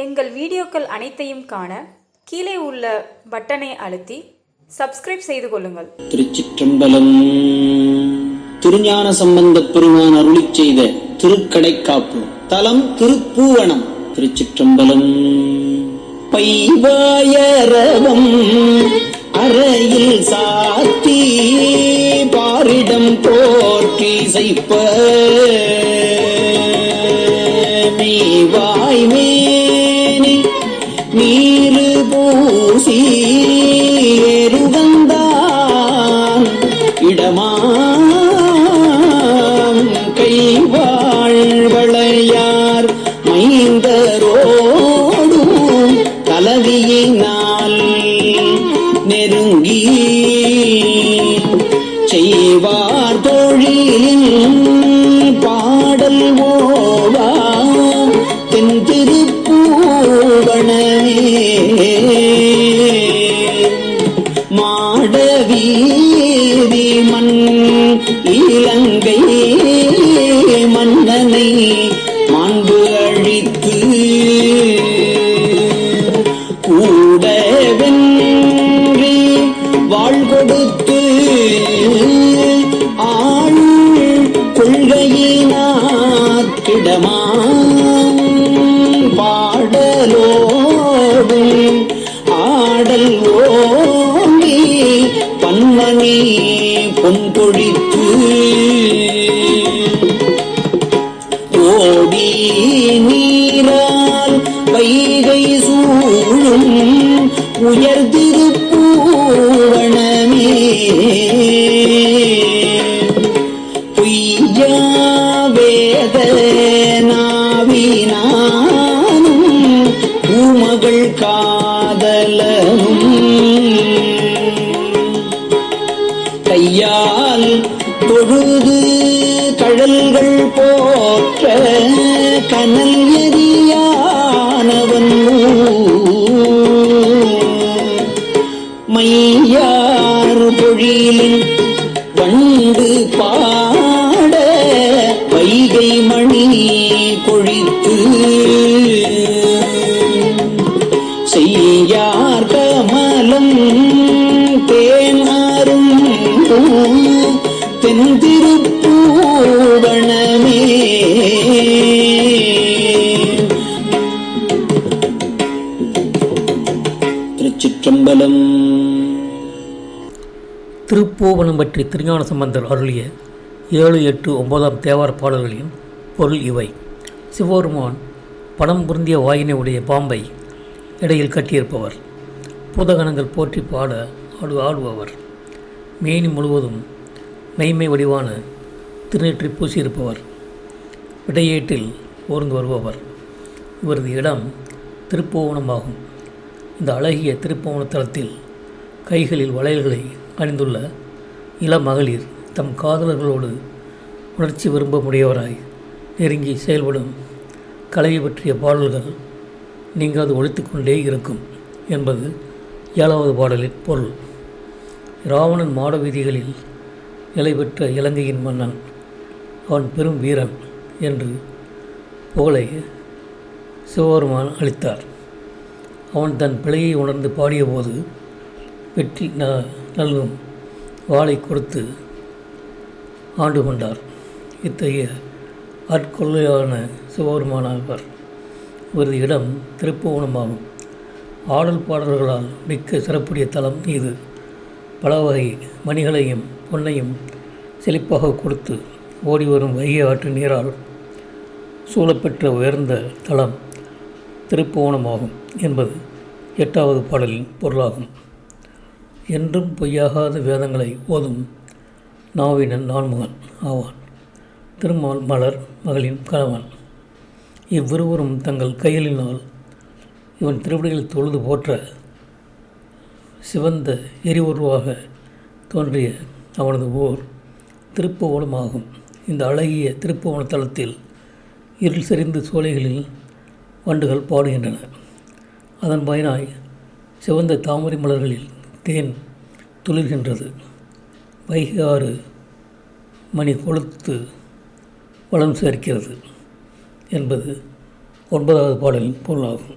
எங்கள் வீடியோக்கள் அனைத்தையும் காண கீழே உள்ள பட்டனை அழுத்தி சப்ஸ்கிரைப் செய்து கொள்ளுங்கள். திருச்சிற்றம்பலம். திருஞான சம்பந்த பெருமான் அருளிச் செய்த திருக்கடைக்காப்பு. தலம் திருப்பூவனம். திருச்சிற்றம்பலம். பைவாயரவம் அறையில் சாத்தி பாரிடம் போற்றி செய்ப்ப. வாய்மே நெருங்கி செய்வார் தொழிலில் பாடல் ஓவா தென் திருப்பூவனமே மாடவீதி மண் இலங்கை மன்னனை மாண்பு அழித்து கூடவே பாடமா பாடலோடு ஆடல் ஓங்கி பன்மணி பொன்பொழித்து ஓடி நீரால் வைகை சூழும் உயர்திருப்பூவணமே பொய்யா வேத மகள் காதலும் கையால் தொழுது கழல்கள் போற்ற கனல் எரியா தென்திருப்பூவனமே. திருச்சிற்றம்பலம். திருப்பூவனம் பற்றி திருஞான சம்பந்தர் அருளிய ஏழு எட்டு ஒன்பதாம் தேவார பாடல்களின் பொருள் இவை. சிவபெருமான் பணம் பொருந்திய வாயினை உடைய பாம்பை இடையில் கட்டியிருப்பவர். பூதகணங்கள் போற்றி பாட ஆடு ஆடுபவர். மேனி முழுவதும் மெய்மை வடிவான திருநெற்றி பூசியிருப்பவர். விடையேட்டில் ஊர்ந்து வருபவர். இவரது இடம் திருப்போவனமாகும். இந்த அழகிய திருப்போவன தளத்தில் கைகளில் வளையல்களை அணிந்துள்ள இளமகளிர் தம் காதலர்களோடு உணர்ச்சி விரும்ப முடியவராய் நெருங்கி செயல்படும் கலையை பற்றிய பாடல்கள் நீங்காது ஒழித்து கொண்டே இருக்கும் என்பது ஏழாவது பாடலின் பொருள். இராவணன் மாட வீதிகளில் நிலை பெற்ற இலங்கையின் மன்னன் அவன் பெரும் வீரன் என்று புகழை சிவபெருமான் அளித்தார். அவன் தன் பிழையை உணர்ந்து பாடியபோது வெற்றி ந நல்கும் வாளை கொடுத்து ஆண்டு கொண்டார். இத்தகைய அற்கொள்ளையான சிவபெருமானவர் இவரது இடம் திருப்புவனமாகும். ஆடல் பாடல்களால் மிக்க சிறப்புடைய தலம் இது. பல வகை மணிகளையும் பொன்னையும் செழிப்பாக கொடுத்து ஓடி வரும் வைகை ஆற்று நீரால் சூழப்பெற்ற உயர்ந்த தலம் திருப்புவனமாகும் என்பது எட்டாவது பாடலின் பொருளாகும். என்றும் பொய்யாகாத வேதங்களை ஓதும் நாவினன் நான்முகன் ஆவான். திருமால் மலர் மகளின் கணவன். இவ்விருவரும் தங்கள் கையலினால் இவன் திருவடிகளில் தொழுது போற்ற சிவந்த எரிவுருவாக தோன்றிய அவனது ஊர் திருப்புவனமாகும். இந்த அழகிய திருப்புவன தலத்தில் இருள் செறிந்து சோலைகளில் வண்டுகள் பாடுகின்றன. அதன் பயனாய் சிவந்த தாமரை மலர்களில் தேன் துளிர்கின்றது. வைகை ஆறு மணி கொளுத்து வளம் சேர்க்கிறது என்பது ஒன்பதாவது பாடலின் பொருளாகும்.